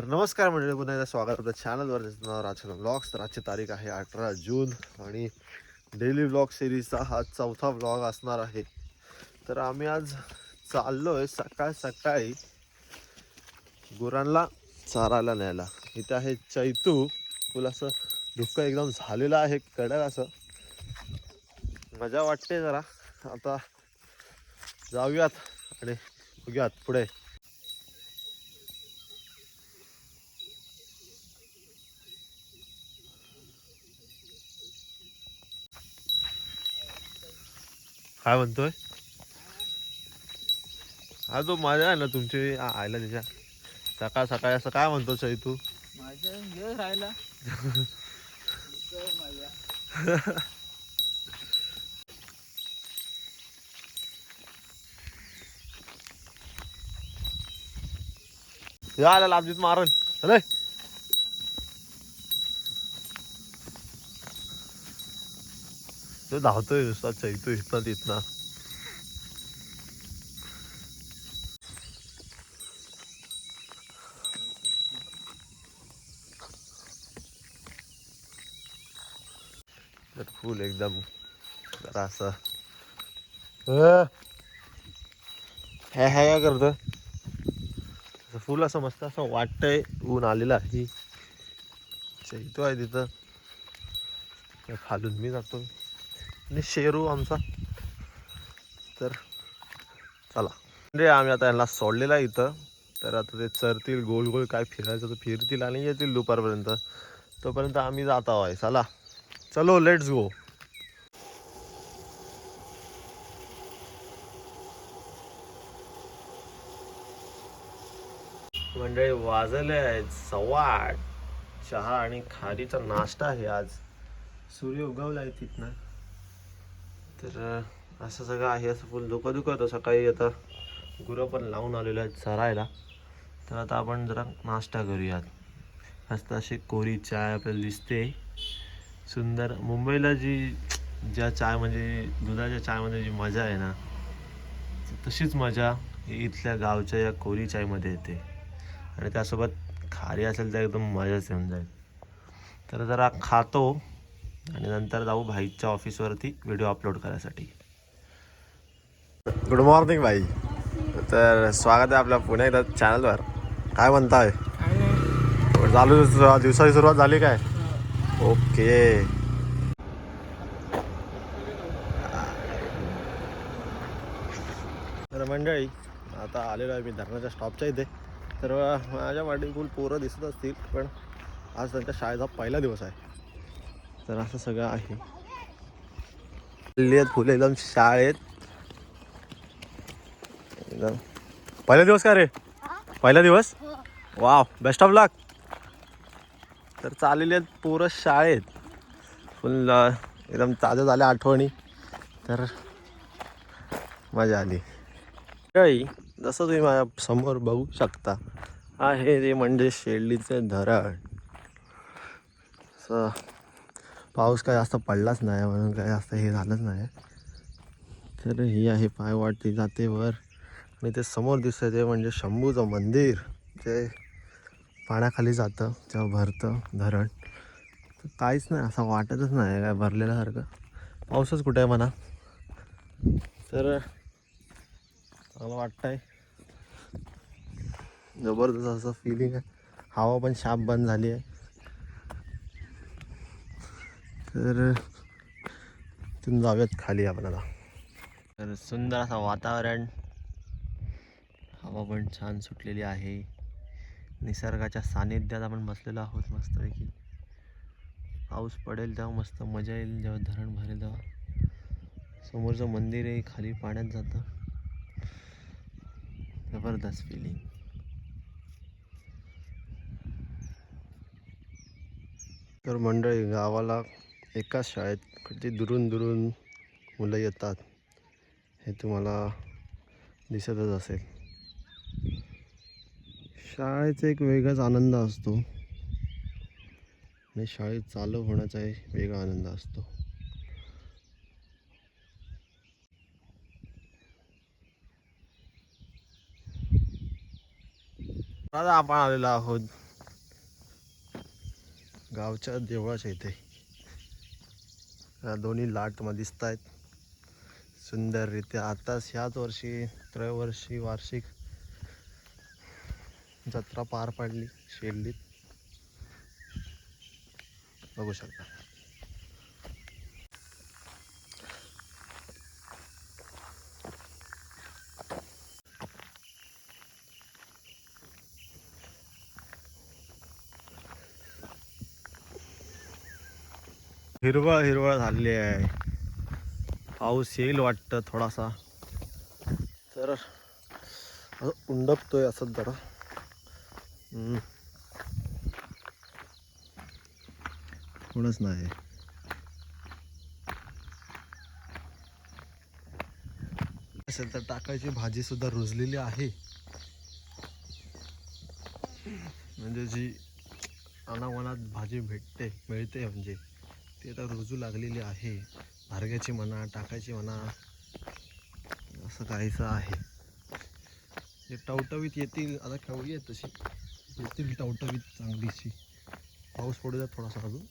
तर नमस्कार मंडळी पुन्हा एकदा स्वागत आपल्या चॅनलवर नाव राजकारण ब्लॉग्स तर आजची तारीख आहे अठरा जून आणि डेली ब्लॉग सिरीजचा हा चौथा ब्लॉग असणार आहे. तर आम्ही आज चाललो आहे सकाळ सकाळी गुरांना चारायला न्यायला. इथे आहे चैतू. तुला असं धुक्क एकदम झालेलं आहे कडक असं. मजा वाटते जरा. आता जाऊयात आणि बघूयात पुढे. काय म्हणतोय? हा तो माझा आहे ना तुमची आयला त्याच्या. सकाळ सकाळी असं काय म्हणतो घे राहिला माझ्या आला लाभजीत मारण चले तो धावतोय नुसता चैतू इथनं तिथनं. तर फुल एकदम जरा असं. हे हे काय करतोय असं फुल असं मस्त असं वाटतंय ऊन आलेलं आहे. चैतो आहे तिथं. खालून मी जातो. आणि शेरू आमचा. तर चला. म्हणजे आम्ही आता यांना सोडलेला आहे इथं. तर आता ते चरतील गोल गोल काय फिरायचं तर फिरतील आणि येतील दुपारपर्यंत. तोपर्यंत आम्ही जात आहोत चला. चलो लेट्स गो मंडळी वाजले आहेत सव्वा आठ. चहा आणि खारीचा नाश्ता आहे आज. सूर्य उगवला आहे तिथनं. तर असं सगळं आहे असं फुल धुकं दुखत सकाळी आता गुरं पण लावून आलेलो आहेत चरायला. तर आता आपण जरा नाश्ता करूयात. मस्त अशी कोरी चाय आपल्याला दिसते. सुंदर मुंबईला जी ज्या चाय म्हणजे दुधाच्या चायमध्ये जी मजा आहे ना तशीच मजा ही इथल्या गावच्या या कोरी चायमध्ये येते. आणि त्यासोबत खारी असेल तर एकदम मजाच येऊन जाईल. तर जरा खातो. आणि नंतर जाऊ भाईच्या ऑफिसवरती व्हिडिओ अपलोड करायसाठी. गुड मॉर्निंग भाई. तर स्वागत आहे आपल्या पुन्हा एकदा चॅनलवर. काय म्हणताय? चालू दिवसाची सुरुवात झाली काय? ओके. तर मंडळी आता आलेलो आहे मी धरणाच्या स्टॉपच्या इथे. तर माझ्या वाटी फुल पोरं दिसत असतील पण आज त्यांच्या शाळेचा पहिला दिवस आहे. तर असं सगळं आहे. आहेत फुलं एकदम शाळेत. एकदम. पहिला दिवस का रे? पहिला दिवस? वाव बेस्ट ऑफ लक तर चाललेले आहेत पोरं शाळेत. फुल एकदम ताज्या झाल्या आठवणी. तर मजा आली. काही जसं तुम्ही माझ्यासमोर बघू शकता आहे ते म्हणजे शेळलीचं धरण. असं. पाऊस काय जास्त पडलाच नाही म्हणून काय जास्त हे झालंच नाही. तर ही आहे पाय वाटते जाते वर आणि ते समोर दिसतं ते म्हणजे शंभूचं मंदिर. ते पाण्याखाली जातं तेव्हा भरतं धरण. तर काहीच नाही असं वाटतच नाही काय भरलेल्यासारखं. पाऊसच कुठे आहे म्हणा. तर चांगलं आहे जबरदस्त असं फिलिंग आहे. हवा पण शाप बंद झाली आहे. तर तिथून जाऊयात खाली आपण आता. तर सुंदर असं वातावरण. हवा पण छान सुटलेली आहे. निसर्गाच्या सानिध्यात आपण बसलेलो आहोत मस्तपैकी. पाऊस पडेल तेव्हा मस्त मजा येईल जेव्हा धरण भरेल तेव्हा. समोरचं मंदिर आहे खाली पाण्यात जातं. जबरदस्त फिलिंग तर मंडळी गावाला एकाच शाळेत किती दुरून दुरून मुलं येतात हे तुम्हाला दिसतच असेल. शाळेचा एक वेगळाच आनंद असतो. आणि शाळेत चालू होण्याचा एक वेगळा आनंद असतो. आपण आलेलो आहोत गावच्या देवळाच्या इथे. दोन्ही लाट तुम्हाला दिसत आहेत सुंदररित्या आताच ह्याच वर्षी त्रयवर्षी वार्षिक जत्रा पार पाडली शेल्लीत बघू शकता. हिरवळ हिरवळ झालेली आहे. पाऊस येईल वाटतं थोडासा. तर उंडपतोय असंच जरा. हम्म. कोणच नाही. असेल तर टाकायची भाजी सुद्धा रुजलेली आहे. म्हणजे जी अनावनात भाजी भेटते मिळते म्हणजे. ती आता रुजू लागलेली आहे. भारग्याची म्हणा टाकायची म्हणा असं काहीचं आहे. जे टवटवीत येतील आता केवढी आहे तशी. येतील टवटवीत चांगलीशी. पाऊस पडू द्या थोडासा अजून.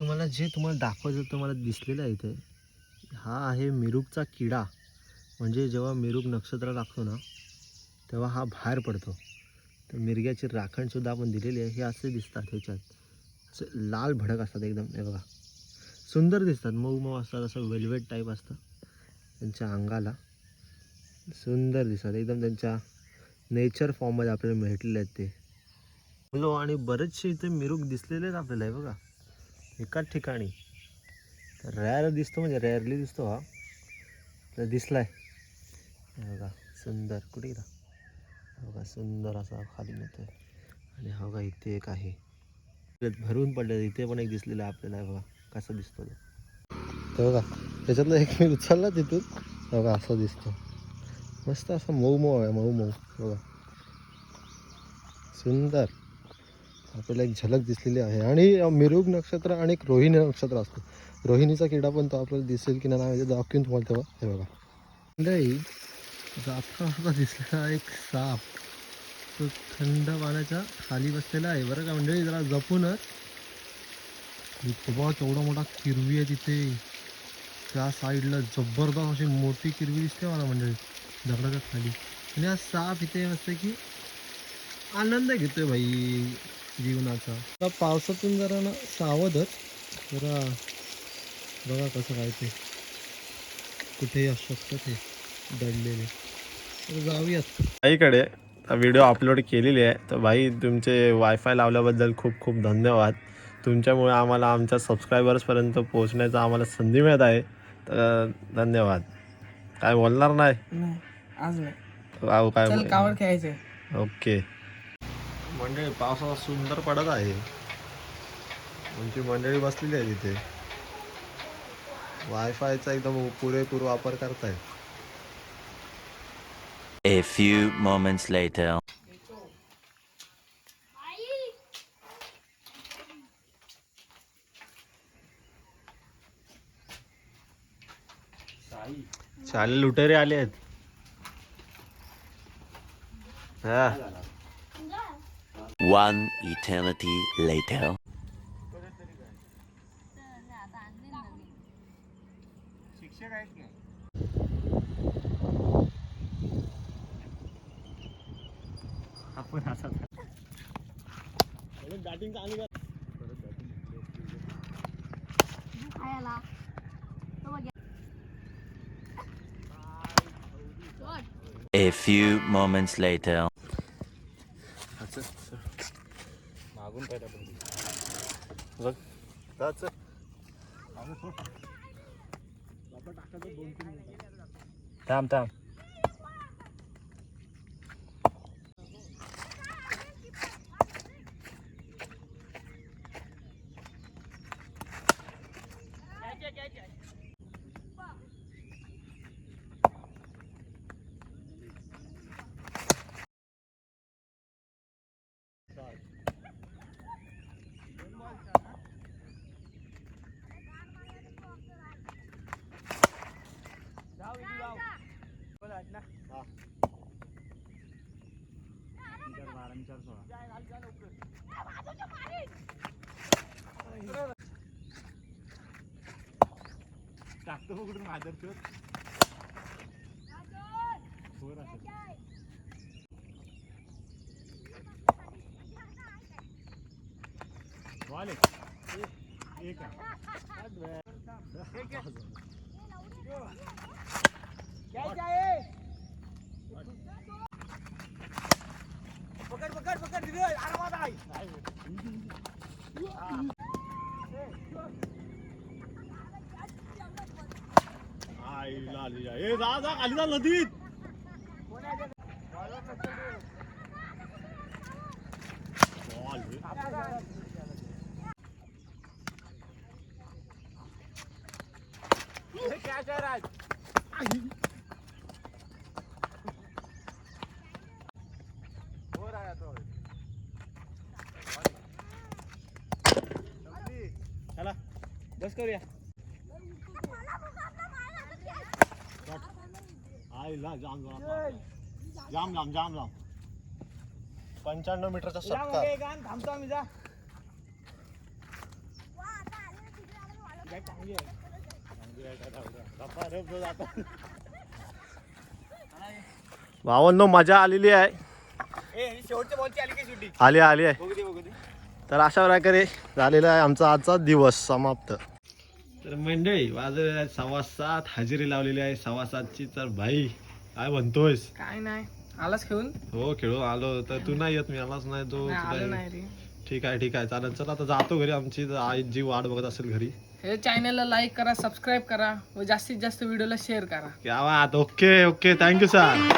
तुम्हाला जे तुम्हाला दाखवायचं तुम्हाला दिसलेलं आहे इथे हा आहे मिरूगचा किडा. म्हणजे जेव्हा मिरूग नक्षत्र लागतो ना तेव्हा हा बाहेर पडतो. तर मिरग्याची राखणसुद्धा आपण दिलेली आहे हे असे दिसतात ह्याच्यात. लाल भडक असतात एकदम. हे बघा. सुंदर दिसतात. मऊ मऊ असतात. असं वेल्वेट टाईप असतं. त्यांच्या अंगाला. सुंदर दिसतात. एकदम त्यांच्या नेचर फॉर्ममध्ये आपल्याला भेटलेले आहेत ते. बोलो आणि बरेचसे इथे मिरूक दिसलेले आहेत आपल्याला. हे बघा. एकाच ठिकाणी. रॅर दिसतो म्हणजे रॅरली दिसतो हा. तर दिसला आहे बघा. सुंदर. कुठे बघा. सुंदर असा खाली मिळतो आणि हा बघा इथे एक आहे. भरून पडले इथे पण एक दिसलेला आहे आपल्याला. बघा कसा दिसतो तो. बघा त्याच्यातला एक मी उचलला तिथून. बघा असा दिसतो मस्त असा मऊ मऊ आहे मऊ मऊ बघा. सुंदर. आपल्याला एक झलक दिसलेली आहे. आणि मिरुग नक्षत्र आणि एक रोहिणी नक्षत्र असतो. रोहिणीचा किडा पण तो आपल्याला दिसेल की नाही म्हणजे तुम्हाला तेव्हा. हे बघा. नाही जाता असा दिसलेला एक साप. तो थंड पाण्याच्या खाली बसलेला आहे. बरं का मंडळी जरा जपूनच. बघा केवढा मोठा किरवी आहे तिथे. त्या साईडला जबरदस्त अशी मोठी किरवी दिसते मला मंडळी. दगडाच्या खाली. आणि हा साप इथे मस्त की आनंद घेतोय भाई जीवनाचा. आता पावसातून जरा ना सावधच जरा बघा कसं काय ते. कुठेही असू शकतं ते दडलेले. तर जाऊयात. आईकडे व्हिडिओ अपलोड केलेली आहे. तर भाई तुमचे वायफाय लावल्याबद्दल खूप खूप धन्यवाद. तुमच्यामुळे आम्हाला आमच्या सबस्क्रायबर्सपर्यंत पोहोचण्याचा आम्हाला संधी मिळत आहे. तर धन्यवाद. काय बोलणार नाही? आज काय ओके. मंडळी पावसाचा सुंदर पडत आहे. आमची मंडळी बसलेली आहे तिथे. वायफायचा एकदम पुरेपूर वापर करताय A few moments later. शाले लुटेरे आले आहेत हा One eternity later. खायला. तो बघ. A few moments later. मागून पहिला थांब थांब. टाकतो कुठून माझ्यात तो हो बॉल पकड पकड पकड जा जा खाली जा नदीत चला बस करूया आईला जाम जाम जाम जाम जाम जाम. पंच्याण्णव मीटरचा सत्तर. थांबतो आम्ही जा. भावांनो मजा आलेली आहे. आली की सुट्टी आली आली आहे. तर अशा प्रकारे झालेला आहे आमचा आजचा दिवस समाप्त. तर मंडळी वाजले आहेत सव्वा सात हजेरी लावलेली आहे सव्वा सातची. तर भाई काय म्हणतोयस? काय नाही. आलाच खेळून? हो खेळून आलो तर तू नाही येत मी आलाच नाही. तो नाही, आलो नाही रे. ठीक आहे ठीक आहे. चालेल चला आता जातो घरी. आमची आई जी वाट बघत असेल घरी. हे चॅनलला लाईक करा सबस्क्राईब करा व जास्तीत जास्त व्हिडिओला शेअर करा. क्या बात. Okay okay. Thank you sir